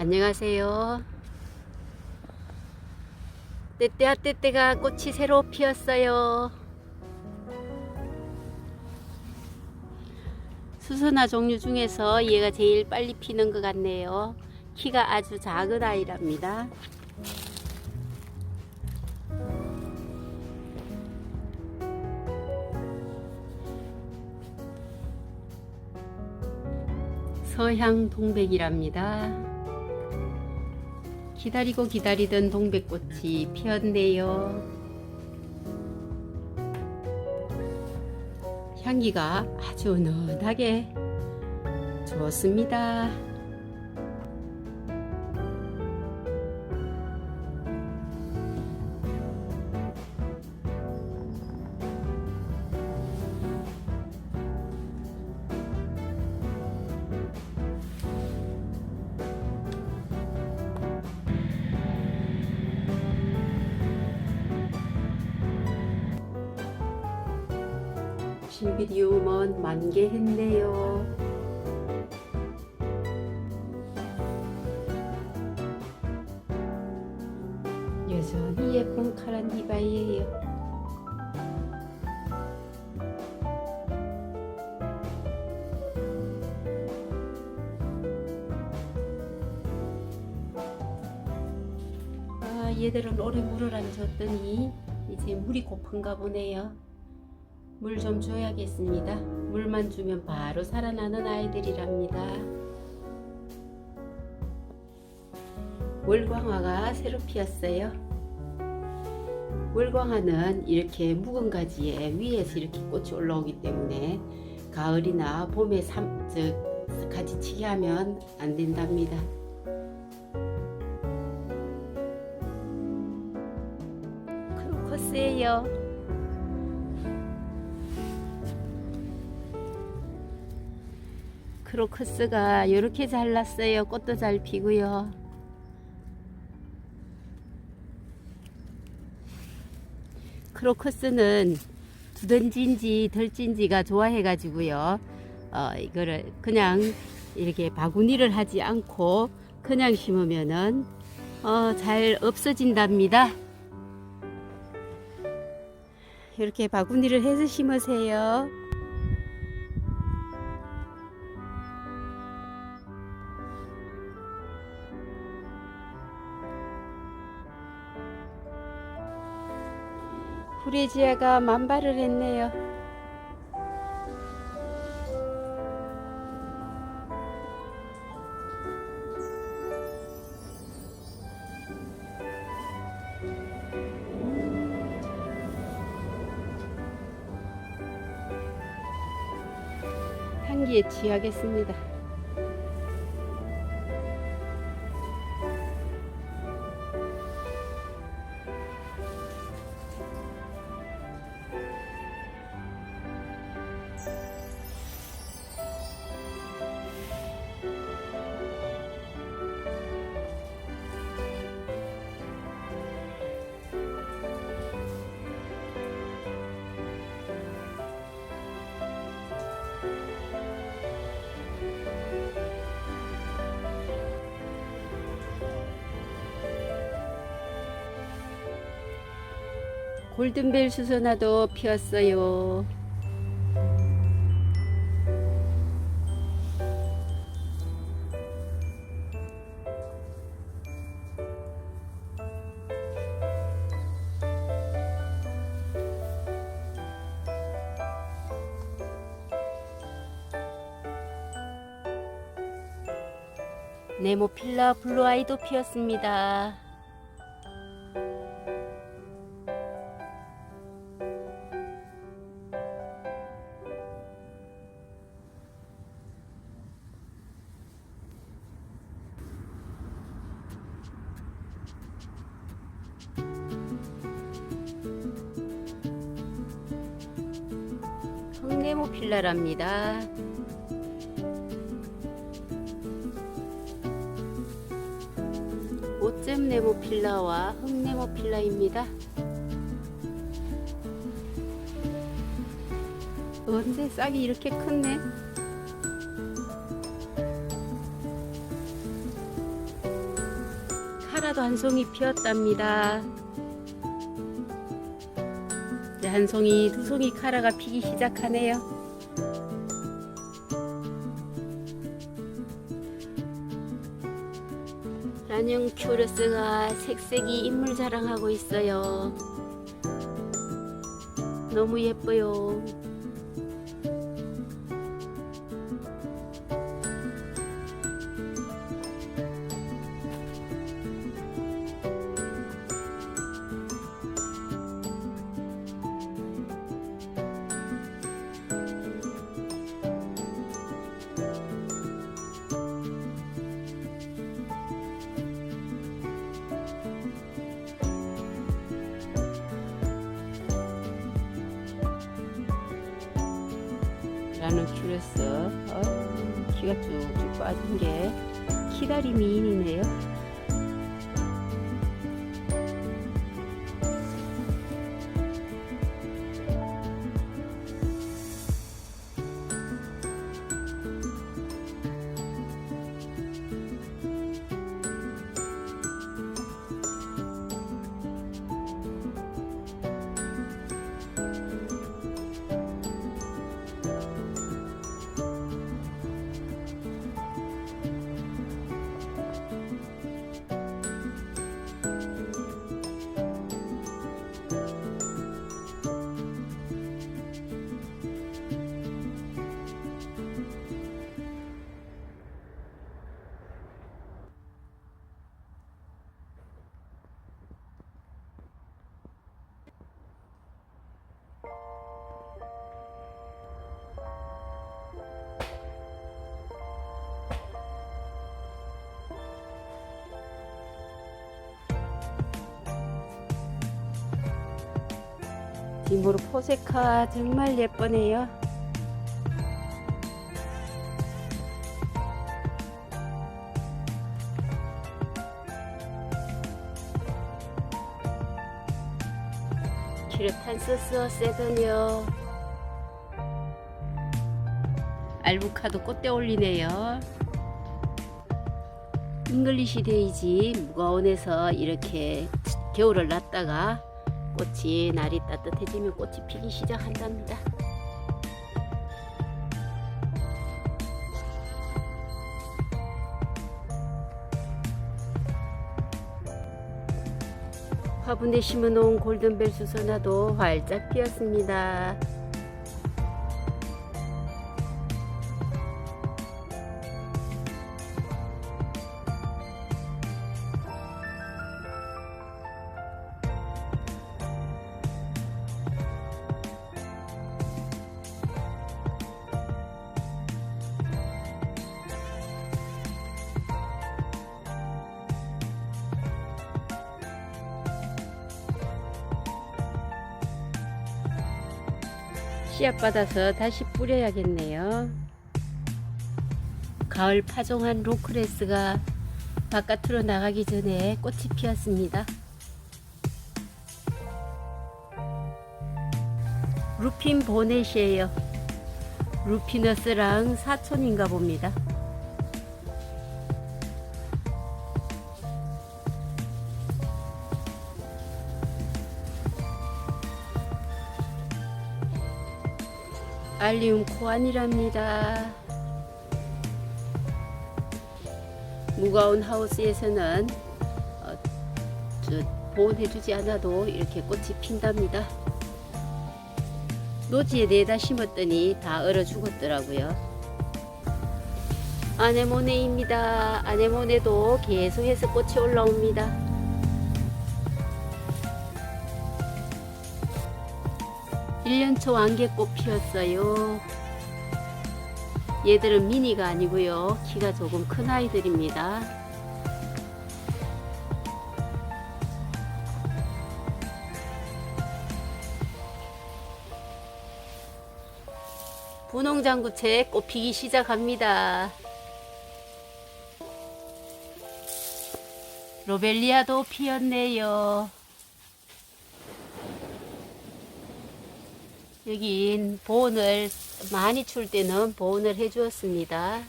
안녕하세요. 때때아 때때가 꽃이 새로 피었어요. 수선화 종류 중에서 얘가 제일 빨리 피는 것 같네요. 키가 아주 작은 아이랍니다. 서향 동백이랍니다. 기다리고 기다리던 동백꽃이 피었네요. 향기가 아주 은은하게 좋습니다. 신비디움은 만개했네요. 여전히 예쁜 카란디바이예요. 아, 얘들은 오래 물을 안 줬더니 이제 물이 고픈가 보네요. 물 좀 줘야겠습니다. 물만 주면 바로 살아나는 아이들이랍니다. 월광화가 새로 피었어요. 월광화는 이렇게 묵은 가지에 위에서 이렇게 꽃이 올라오기 때문에 가을이나 봄에 삼, 저, 가지치기 하면 안 된답니다. 크로커스예요. 크로커스가 이렇게 잘났어요. 꽃도 잘 피고요. 크로커스는 두던지인지 덜진지가 좋아해가지고요. 어, 이거를 그냥 이렇게 바구니를 하지 않고 그냥 심으면은 어, 잘 없어진답니다. 이렇게 바구니를 해서 심으세요. 후레지아가 만발을 했네요. 향기에 취하겠습니다. 골든벨 수선화도 피었어요. 네모필라 블루아이도 피었습니다. 모필라랍니다. 오잼 네모필라와 흑네모필라입니다. 언제 싹이 이렇게 컸네? 카라도 한 송이 피었답니다. 이제 한 송이, 두 송이 카라가 피기 시작하네요. 라뇽 큐르스가 색색이 인물 자랑하고 있어요. 너무 예뻐요. 라는 큐레스 어, 키가 쭉쭉 빠진 게 키다리 미인이네요. 뒷모로 포세카 정말 예쁘네요. 키르탄스스 세더니요. 알부카도 꽃대 올리네요. 잉글리시 데이지 무거운에서 이렇게 겨울을 났다가 꽃이 날이 따뜻해지면 꽃이 피기 시작한답니다. 화분에 심어놓은 골든벨 수선화도 활짝 피었습니다. 씨앗 받아서 다시 뿌려야겠네요. 가을 파종한 로크레스가 바깥으로 나가기 전에 꽃이 피었습니다. 루핀 보넷이에요. 루피너스랑 사촌인가 봅니다. 알리움 코안이랍니다. 무거운 하우스에서는 어, 저 보온해주지 않아도 이렇게 꽃이 핀답니다. 노지에 내다 심었더니 다 얼어 죽었더라고요. 아네모네입니다. 아네모네도 계속해서 꽃이 올라옵니다. 일년초 안개꽃 피었어요. 얘들은 미니가 아니고요. 키가 조금 큰 아이들입니다. 분홍장구채 꽃 피기 시작합니다. 로벨리아도 피었네요. 여긴 보온을 많이 출 때는 보온을 해 주었습니다.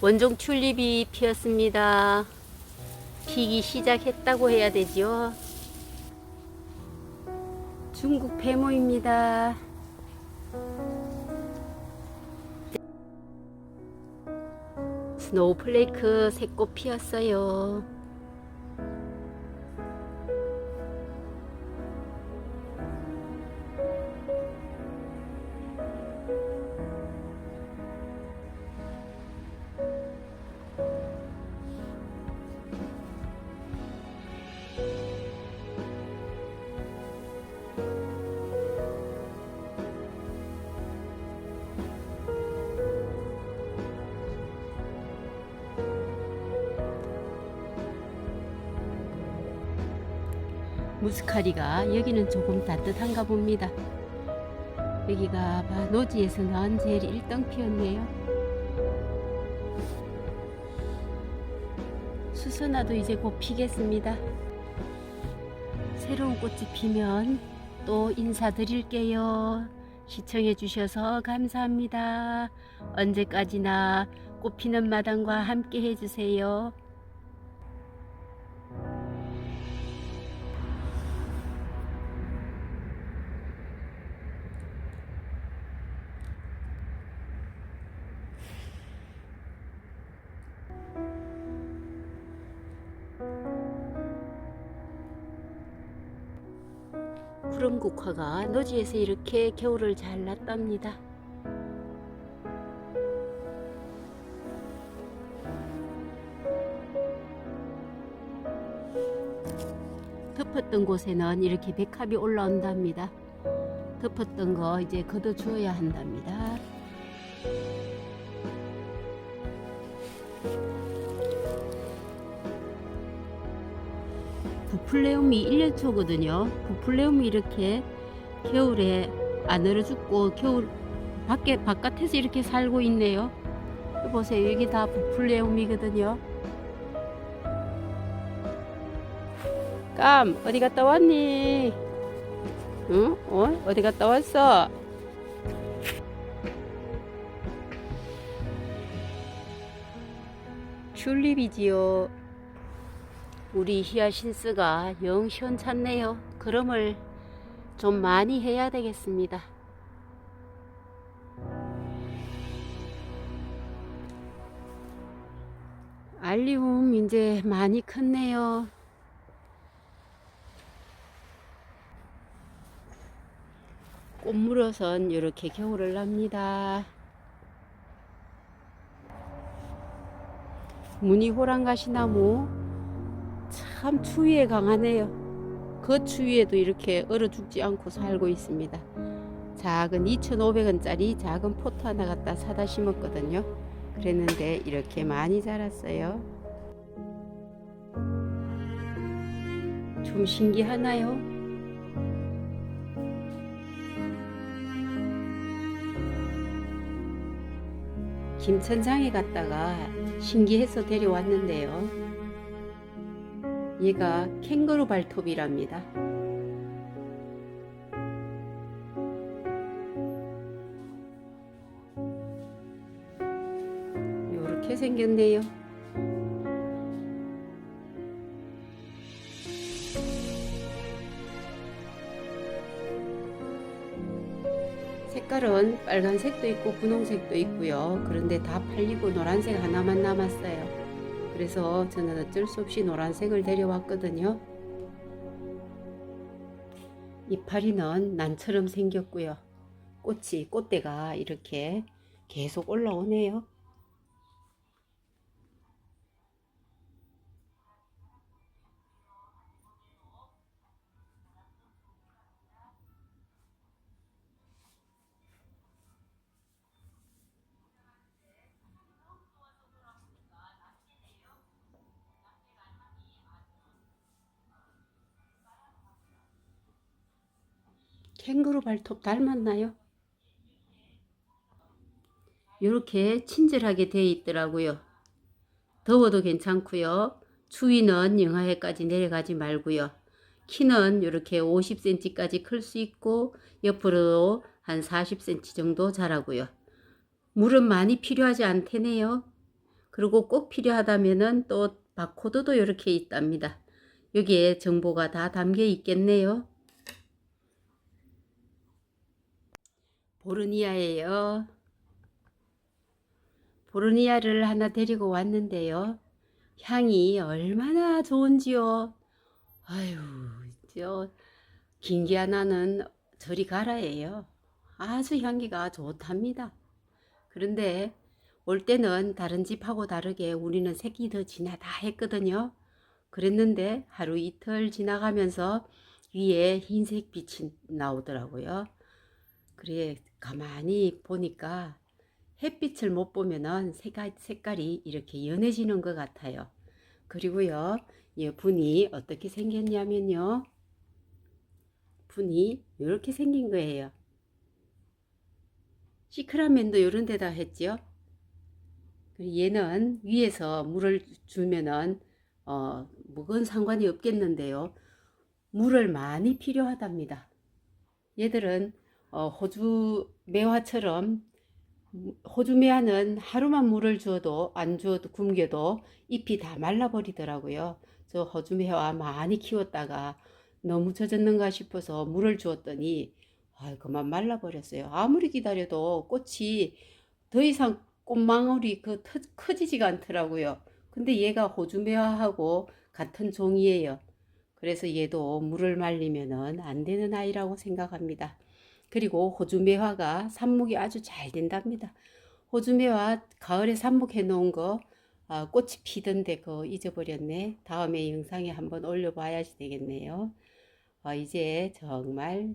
원종 튤립이 피었습니다. 피기 시작했다고 해야 되지요. 중국 배모입니다. 스노우플레이크 새꽃 피었어요. 무스카리가 여기는 조금 따뜻한가 봅니다. 여기가 봐, 노지에서는 제일 1등 피었네요. 수선화도 이제 곧 피겠습니다. 새로운 꽃이 피면 또 인사드릴게요. 시청해 주셔서 감사합니다. 언제까지나 꽃 피는 마당과 함께 해주세요. 구름국화가 노지에서 이렇게 겨울을 잘 났답니다. 덮었던 곳에는 이렇게 백합이 올라온답니다. 덮었던 거 이제 걷어 주어야 한답니다. 부플레움이 1년 초거든요. 부플레움이 이렇게 겨울에 안 얼어 죽고 겨울 밖에 바깥에서 이렇게 살고 있네요. 보세요. 여기 다 부플레움이거든요. 깜 어디 갔다 왔니? 응? 어? 어디 갔다 왔어? 튤립이지요. 우리 히아신스가 영 시원찮네요. 그럼을 좀 많이 해야 되겠습니다. 알리움 이제 많이 컸네요. 꽃물어선 이렇게 겨울을 납니다. 무늬 호랑가시나무 참 추위에 강하네요. 그 추위에도 이렇게 얼어 죽지 않고 살고 있습니다. 작은 2,500원짜리 작은 포트 하나 갖다 사다 심었거든요. 그랬는데 이렇게 많이 자랐어요. 좀 신기하나요? 김천장에 갔다가 신기해서 데려왔는데요. 얘가 캥거루 발톱이랍니다. 요렇게 생겼네요. 색깔은 빨간색도 있고 분홍색도 있고요. 그런데 다 팔리고 노란색 하나만 남았어요. 그래서 저는 어쩔 수 없이 노란색을 데려왔거든요. 이파리는 난처럼 생겼고요. 꽃이 꽃대가 이렇게 계속 올라오네요. 캥거루 발톱 닮았나요? 이렇게 친절하게 되어 있더라고요. 더워도 괜찮고요. 추위는 영하에까지 내려가지 말고요. 키는 이렇게 50cm까지 클 수 있고 옆으로 한 40cm 정도 자라고요. 물은 많이 필요하지 않대네요. 그리고 꼭 필요하다면은 또 바코드도 이렇게 있답니다. 여기에 정보가 다 담겨 있겠네요. 보르니아예요. 보르니아를 하나 데리고 왔는데요. 향이 얼마나 좋은지요. 아유, 저 긴기 하나는 저리 가라예요. 아주 향기가 좋답니다. 그런데 올 때는 다른 집하고 다르게 우리는 색이 더 진하다 했거든요. 그랬는데 하루 이틀 지나가면서 위에 흰색 빛이 나오더라고요. 그래 가만히 보니까 햇빛을 못 보면은 색깔, 색깔이 이렇게 연해지는 것 같아요. 그리고요, 이 분이 어떻게 생겼냐면요. 분이 이렇게 생긴 거예요. 시크라멘도 이런 데다 했죠. 얘는 위에서 물을 주면은 어, 뭐건 상관이 없겠는데요. 물을 많이 필요하답니다. 얘들은 어, 호주 매화처럼 호주 매화는 하루만 물을 주어도 안 주어도 굶겨도 잎이 다 말라버리더라고요. 저 호주 매화 많이 키웠다가 너무 젖었는가 싶어서 물을 주었더니 아, 그만 말라버렸어요. 아무리 기다려도 꽃이 더 이상 꽃망울이 그 터- 커지지가 않더라고요. 근데 얘가 호주 매화하고 같은 종이에요. 그래서 얘도 물을 말리면은 안 되는 아이라고 생각합니다. 그리고 호주 매화가 삽목이 아주 잘 된답니다. 호주 매화 가을에 삽목해 놓은 거 아, 꽃이 피던데 그거 잊어버렸네. 다음에 영상에 한번 올려봐야지 되겠네요. 어, 이제 정말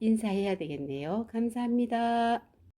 인사해야 되겠네요. 감사합니다.